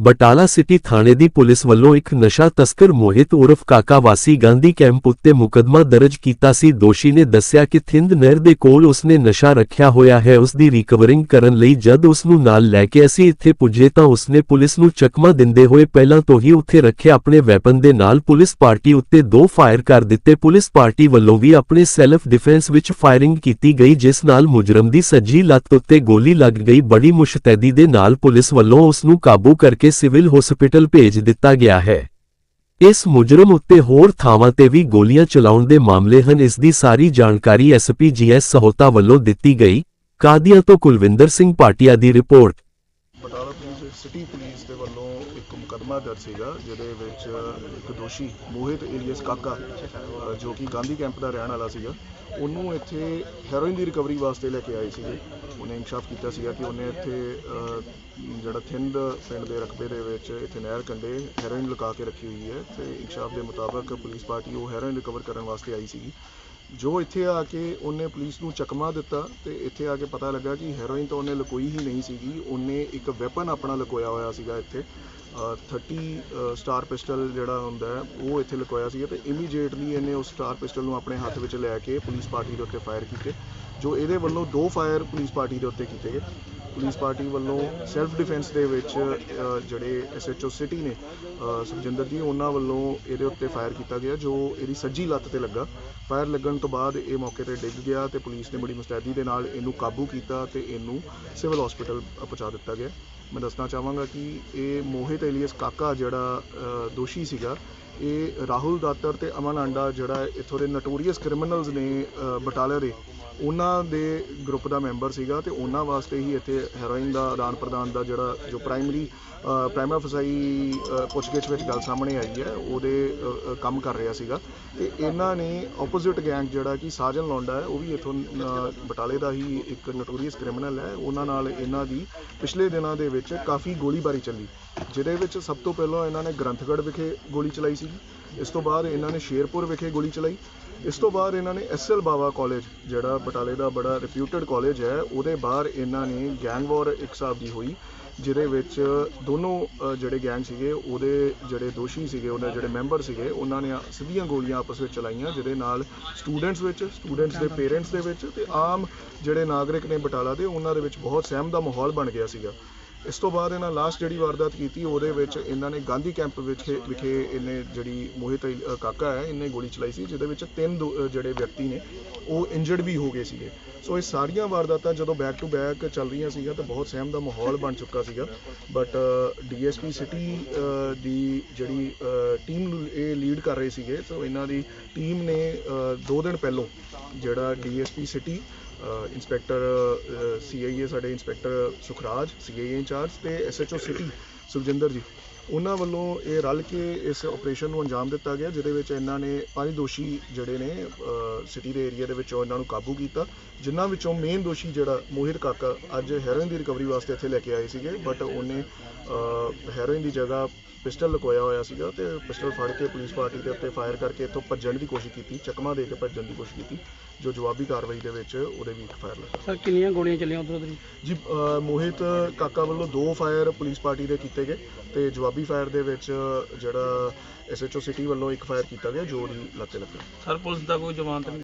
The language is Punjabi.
ਬਟਾਲਾ ਸਿਟੀ ਥਾਣੇ ਦੀ ਪੁਲਿਸ ਵੱਲੋਂ ਇੱਕ ਨਸ਼ਾ ਤਸਕਰ ਮੋਹਿਤ ਉਰਫ ਕਾਕਾ ਵਾਸੀ ਗਾਂਧੀ ਕੈਂਪ ਉੱਤੇ ਮੁਕੱਦਮਾ ਦਰਜ ਕੀਤਾ ਸੀ। ਦੋਸ਼ੀ ਨੇ ਦੱਸਿਆ ਕਿ ਥਿੰਦ ਨਹਿਰ ਦੇ ਕੋਲ ਉਸਨੇ ਨਸ਼ਾ ਰੱਖਿਆ ਹੋਇਆ ਹੈ। ਉਸ ਦੀ ਰਿਕਵਰਿੰਗ ਕਰਨ ਲਈ ਜਦ ਉਸ ਨੂੰ ਨਾਲ ਲੈ ਕੇ ਅਸੀਂ ਇੱਥੇ ਪੁੱਜੇ ਤਾਂ ਉਸਨੇ ਪੁਲਿਸ ਨੂੰ ਚਕਮਾ ਦਿੰਦੇ ਹੋਏ ਪਹਿਲਾਂ ਤੋਂ ਹੀ ਉੱਥੇ ਰੱਖੇ ਆਪਣੇ ਵੈਪਨ ਦੇ ਨਾਲ ਪੁਲਿਸ ਪਾਰਟੀ ਉੱਤੇ ਦੋ ਫਾਇਰ ਕਰ ਦਿੱਤੇ। ਪੁਲਿਸ ਪਾਰਟੀ ਵੱਲੋਂ ਵੀ ਆਪਣੇ ਸੈਲਫ ਡਿਫੈਂਸ ਵਿੱਚ ਫਾਇਰਿੰਗ ਕੀਤੀ ਗਈ, ਜਿਸ ਨਾਲ ਮੁਜਰਮ ਦੀ ਸੱਜੀ ਲੱਤ ਉੱਤੇ ਗੋਲੀ ਲੱਗ ਗਈ। ਬੜੀ ਮੁਸ਼ਤੈਦੀ ਦੇ ਨਾਲ ਪੁਲਿਸ ਵੱਲੋਂ ਉਸ ਨੂੰ ਕਾਬੂ ਕਰਕੇ ਸਿਵਲ ਹਸਪੀਟਲ ਭੇਜ ਦਿੱਤਾ ਗਿਆ ਹੈ। ਇਸ ਮੁਜਰਮ ਉੱਤੇ ਹੋਰ ਥਾਵਾਂ ਤੇ ਵੀ ਗੋਲੀਆਂ ਚਲਾਉਣ ਦੇ ਮਾਮਲੇ ਹਨ। ਇਸ ਦੀ ਸਾਰੀ ਜਾਣਕਾਰੀ ਐਸਪੀ ਜੀਐਸ ਸਹੋਤਾ ਵੱਲੋਂ ਦਿੱਤੀ ਗਈ। ਕਾਦੀਆਂ ਤੋਂ ਕੁਲਵਿੰਦਰ ਸਿੰਘ ਪਾਟਿਆ ਦੀ ਰਿਪੋਰਟ। ਬਟਾਲਾ ਪੁਲਿਸ ਸਿਟੀ ਇੱਕ ਮੁਕੱਦਮਾ ਦਰਜ ਸੀਗਾ ਜਿਹਦੇ ਵਿੱਚ ਇੱਕ ਦੋਸ਼ੀ ਮੋਹਿਤ ਏਲੀਅਸ ਕਾਕਾ ਅ, ਜੋ ਕਿ ਗਾਂਧੀ ਕੈਂਪ ਦਾ ਰਹਿਣ ਵਾਲਾ ਸੀਗਾ ਉਹਨੂੰ ਇੱਥੇ ਹੈਰੋਇਨ ਦੀ ਰਿਕਵਰੀ ਵਾਸਤੇ ਲੈ ਕੇ ਆਏ ਸੀਗੇ। ਉਹਨੇ ਇਨਕਸ਼ਾਫ ਕੀਤਾ ਸੀਗਾ ਕਿ ਉਹਨੇ ਇੱਥੇ ਅ, ਜਿਹੜਾ ਥਿੰਦ ਪਿੰਡ ਦੇ ਰਕਬੇ ਦੇ ਵਿੱਚ ਇੱਥੇ ਨਹਿਰ ਕੰਢੇ ਹੈਰੋਇਨ ਲੁਕਾ ਕੇ ਰੱਖੀ ਹੋਈ ਹੈ ਤੇ ਇਨਕਸ਼ਾਫ ਦੇ ਮੁਤਾਬਕ ਪੁਲਿਸ ਪਾਰਟੀ ਉਹ ਹੈਰੋਇਨ ਰਿਕਵਰ ਕਰਨ ਵਾਸਤੇ ਆਈ ਸੀਗੀ। ਜੋ ਇੱਥੇ ਆ ਕੇ ਉਹਨੇ ਪੁਲਿਸ ਨੂੰ ਚਕਮਾ ਦਿੱਤਾ ਤੇ ਇੱਥੇ ਆ ਕੇ ਪਤਾ ਲੱਗਾ ਕਿ ਹੈਰੋਇਨ ਤਾਂ ਉਹਨੇ ਲੁਕੋਈ ਹੀ ਨਹੀਂ ਸੀਗੀ। ਉਹਨੇ ਇੱਕ ਵੈਪਨ ਆਪਣਾ ਲੁਕੋਇਆ ਹੋਇਆ ਸੀਗਾ ਇੱਥੇ। ਅ, 30 ਸਟਾਰ ਪਿਸਟਲ ਜਿਹੜਾ ਹੁੰਦਾ ਹੈ ਉਹ ਇੱਥੇ ਲੁਕੋਇਆ ਸੀਗਾ ਤੇ ਇਮੀਡੀਏਟਲੀ ਇਹਨੇ ਉਸ ਸਟਾਰ ਪਿਸਟਲ ਨੂੰ ਆਪਣੇ ਹੱਥ ਵਿੱਚ ਲੈ ਕੇ ਪੁਲਿਸ ਪਾਰਟੀ ਦੇ ਉੱਤੇ ਫਾਇਰ ਕੀਤੇ ਜੋ ਇਹਦੇ ਵੱਲੋਂ ਦੋ ਫਾਇਰ ਪੁਲਿਸ ਪਾਰਟੀ ਦੇ ਉੱਤੇ ਕੀਤੇ ਗਏ। ਪੁਲਿਸ ਪਾਰਟੀ ਵੱਲੋਂ ਸੈਲਫ ਡਿਫੈਂਸ ਦੇ ਵਿੱਚ ਅ, ਜਿਹੜੇ ਐਸਐਚਓ ਸਿਟੀ ਨੇ ਸੁਖਜਿੰਦਰ ਜੀ ਉਹਨਾਂ ਵੱਲੋਂ ਇਹਦੇ ਉੱਤੇ ਫਾਇਰ ਕੀਤਾ ਗਿਆ ਜੋ ਇਹਦੀ ਸੱਜੀ ਲੱਤ ਤੇ ਲੱਗਾ। ਫਾਇਰ ਲੱਗਣ ਤੋਂ ਬਾਅਦ ਇਹ ਮੌਕੇ ਤੇ ਡਿੱਗ ਗਿਆ ਤੇ ਪੁਲਿਸ ਨੇ ਬੜੀ ਮੁਸਤੈਦੀ ਦੇ ਨਾਲ ਇਹਨੂੰ ਕਾਬੂ ਕੀਤਾ ਤੇ ਇਹਨੂੰ ਸਿਵਲ ਹਸਪੀਟਲ ਪਹੁੰਚਾ ਦਿੱਤਾ ਗਿਆ। ਮੈਂ ਦੱਸਣਾ ਚਾਹਾਂਗਾ ਕਿ ਇਹ ਮੋਹਿਤ ਏਲੀਅਸ ਕਾਕਾ ਜਿਹੜਾ ਦੋਸ਼ੀ ਸੀਗਾ ਇਹ ਰਾਹੁਲ ਦਾਤਰ ਤੇ ਅਮਨ ਆਂਡਾ ਜਿਹੜਾ ਇੱਥੋਂ ਦੇ ਨਟੋਰੀਅਸ ਕ੍ਰਿਮੀਨਲਸ ਨੇ ਅ, ਬਟਾਲੇ ਦੇ ਉਹਨਾਂ ਦੇ ਗਰੁੱਪ ਦਾ ਮੈਂਬਰ ਸੀਗਾ ਤੇ ਉਹਨਾਂ ਵਾਸਤੇ ਹੀ ਇੱਥੇ ਹੈਰੋਇਨ ਦਾ ਆਦਾਨ ਪ੍ਰਦਾਨ ਦਾ ਜਿਹੜਾ ਜੋ ਪ੍ਰਾਇਮਰੀ ਪ੍ਰਾਇਮਾ ਫਸਾਈ ਪੁੱਛਗਿੱਛ ਵਿੱਚ ਗੱਲ ਸਾਹਮਣੇ ਆਈ ਹੈ ਉਹਦੇ ਕੰਮ ਕਰ ਰਿਹਾ ਸੀਗਾ ਤੇ ਇਹਨਾਂ ਨੇ ਆਪੋਜ਼ਿਟ ਗੈਂਗ ਜਿਹੜਾ ਕਿ ਸਾਜਨ ਲੌਂਡਾ ਹੈ, ਉਹ ਵੀ ਇੱਥੋਂ ਬਟਾਲੇ ਦਾ ਹੀ ਇੱਕ ਨਟੋਰੀਅਸ ਕ੍ਰਿਮੀਨਲ ਹੈ। ਉਹਨਾਂ ਨਾਲ ਇਹਨਾਂ ਦੀ ਪਿਛਲੇ ਦਿਨਾਂ ਦੇ ਵਿੱਚ ਕਾਫੀ ਗੋਲੀਬਾਰੀ ਚੱਲੀ, ਜਿਹਦੇ ਵਿੱਚ ਸਭ ਤੋਂ ਪਹਿਲਾਂ ਇਹਨਾਂ ਨੇ ਗ੍ਰੰਥਗੜ੍ਹ ਵਿਖੇ ਗੋਲੀ ਚਲਾਈ ਸੀ ਇਸ ਤੋਂ ਬਾਅਦ ਇਹਨਾਂ ਨੇ ਸ਼ੇਰਪੁਰ ਵਿਖੇ ਗੋਲੀ ਚਲਾਈ, ਇਸ ਤੋਂ ਬਾਅਦ ਇਹਨਾਂ ਨੇ ਐਸਐਲ ਬਾਵਾ ਕਾਲਜ ਜਿਹੜਾ ਬਟਾਲੇ ਦਾ ਬੜਾ ਰਿਪਿਊਟਡ ਕਾਲਜ ਹੈ, ਉਹਦੇ ਬਾਹਰ ਇਹਨਾਂ ਨੇ ਗੈਂਗ ਵਾਰ ਇੱਕ ਹਿਸਾਬ ਦੀ ਹੋਈ। ਜਿਹਦੇ ਵਿੱਚ ਦੋਨੋਂ ਜਿਹੜੇ ਗੈਂਗ ਸੀਗੇ, ਉਹਦੇ ਜਿਹੜੇ ਦੋਸ਼ੀ ਸੀਗੇ ਉਹਨਾਂ ਜਿਹੜੇ ਮੈਂਬਰ ਸੀਗੇ, ਉਹਨਾਂ ਨੇ ਸਿੱਧੀਆਂ ਗੋਲੀਆਂ ਆਪਸ ਵਿੱਚ ਚਲਾਈਆਂ, ਜਿਹਦੇ ਨਾਲ ਸਟੂਡੈਂਟਸ ਵਿੱਚ ਸਟੂਡੈਂਟਸ ਦੇ ਪੇਰੈਂਟਸ ਦੇ ਵਿੱਚ ਤੇ ਆਮ ਜਿਹੜੇ ਨਾਗਰਿਕ ਨੇ ਬਟਾਲਾ ਦੇ, ਉਹਨਾਂ ਦੇ ਵਿੱਚ ਬਹੁਤ ਸਹਿਮ ਦਾ ਮਾਹੌਲ ਬਣ ਗਿਆ ਸੀਗਾ। ਇਸ ਤੋਂ ਬਾਅਦ ਇਹਨਾਂ ਲਾਸਟ ਜਿਹੜੀ ਵਾਰਦਾਤ ਕੀਤੀ ਉਹਦੇ ਵਿੱਚ ਇਹਨਾਂ ਨੇ ਗਾਂਧੀ ਕੈਂਪ ਵਿੱਚ ਵਿਖੇ ਇਹਨੇ ਜਿਹੜੀ ਮੋਹਿਤ ਕਾਕਾ ਹੈ ਇਹਨੇ ਗੋਲੀ ਚਲਾਈ ਸੀ ਜਿਹਦੇ ਵਿੱਚ ਤਿੰਨ ਦੋ- ਜਿਹੜੇ ਵਿਅਕਤੀ ਨੇ ਉਹ ਇੰਜਰਡ ਵੀ ਹੋ ਗਏ ਸੀਗੇ। ਸੋ ਇਹ ਸਾਰੀਆਂ ਵਾਰਦਾਤਾਂ ਜਦੋਂ ਬੈਕ ਟੂ ਬੈਕ ਚੱਲ ਰਹੀਆਂ ਸੀਗਾ ਤਾਂ ਬਹੁਤ ਸਹਿਮ ਦਾ ਮਾਹੌਲ ਬਣ ਚੁੱਕਾ ਸੀਗਾ। ਬਟ ਡੀਐਸਪੀ ਸਿਟੀ ਦੀ ਜਿਹੜੀ ਟੀਮ ਨੂੰ ਇਹ ਲੀਡ ਕਰ ਰਹੇ ਸੀਗੇ। ਸੋ ਇਹਨਾਂ ਦੀ ਟੀਮ ਨੇ ਅ, ਦੋ ਦਿਨ ਪਹਿਲਾਂ ਜਿਹੜਾ ਡੀਐਸਪੀ ਸਿਟੀ ਇੰਸਪੈਕਟਰ ਸੀਆਈਏ ਸਾਡੇ ਇੰਸਪੈਕਟਰ ਸੁਖਰਾਜ ਸੀਆਈਏ ਇੰਚਾਰਜ ਤੇ ਐਸਐਚਓ ਸਿਟੀ ਸੁਖਜਿੰਦਰ ਜੀ ਉਹਨਾਂ ਵੱਲੋਂ ਇਹ ਰਲ ਕੇ ਇਸ ਆਪਰੇਸ਼ਨ ਨੂੰ ਅੰਜਾਮ ਦਿੱਤਾ ਗਿਆ ਜਿਹਦੇ ਵਿੱਚ ਇਹਨਾਂ ਨੇ ਪੰਜ ਦੋਸ਼ੀ ਜਿਹੜੇ ਨੇ ਸਿਟੀ ਦੇ ਏਰੀਆ ਦੇ ਵਿੱਚੋਂ ਇਹਨਾਂ ਨੂੰ ਕਾਬੂ ਕੀਤਾ ਜਿਨ੍ਹਾਂ ਵਿੱਚੋਂ ਮੇਨ ਦੋਸ਼ੀ ਜਿਹੜਾ ਮੋਹਿਤ ਕਾਕਾ ਅੱਜ ਹੈਰੋਇਨ ਦੀ ਰਿਕਵਰੀ ਵਾਸਤੇ ਇੱਥੇ ਲੈ ਕੇ ਆਏ ਸੀਗੇ ਬਟ ਉਹਨੇ ਹੈਰੋਇਨ ਦੀ ਜਗ੍ਹਾ ਪਿਸਟਲ ਲਗਾਇਆ ਹੋਇਆ ਸੀਗਾ ਤੇ ਪਿਸਟਲ ਫੜ ਕੇ ਪੁਲਿਸ ਪਾਰਟੀ ਦੇ ਉੱਤੇ ਫਾਇਰ ਕਰਕੇ ਇੱਥੋਂ ਭੱਜਣ ਦੀ ਕੋਸ਼ਿਸ਼ ਕੀਤੀ ਚਕਮਾ ਦੇ ਕੇ ਭੱਜਣ ਦੀ ਕੋਸ਼ਿਸ਼ ਕੀਤੀ ਜੋ ਜਵਾਬੀ ਕਾਰਵਾਈ ਦੇ ਵਿੱਚ ਉਹਦੇ ਵੀ ਇੱਕ ਫਾਇਰ ਲੱਗਾ। ਸਰ ਕਿੰਨੀਆਂ ਗੋਲੀਆਂ ਚੱਲੀਆਂ ਉਧਰ ਉਧਰ ਜੀ? ਮੋਹਿਤ ਕਾਕਾ ਵੱਲੋਂ ਦੋ ਫਾਇਰ ਪੁਲਿਸ ਪਾਰਟੀ ਦੇ ਕੀਤੇ ਗਏ ਤੇ ਜਵਾਬੀ ਫਾਇਰ ਦੇ ਵਿੱਚ ਜਿਹੜਾ ਐਸਐਚਓ ਸਿਟੀ ਵੱਲੋਂ ਇੱਕ ਫਾਇਰ ਕੀਤਾ ਗਿਆ, ਜੋ ਉਹਦੀ ਲੱਤੇ ਲੱਗਾ। ਸਰ, ਪੁਲਿਸ ਦਾ ਕੋਈ ਜਵਾਨ ਤਾਂ ਨਹੀਂ।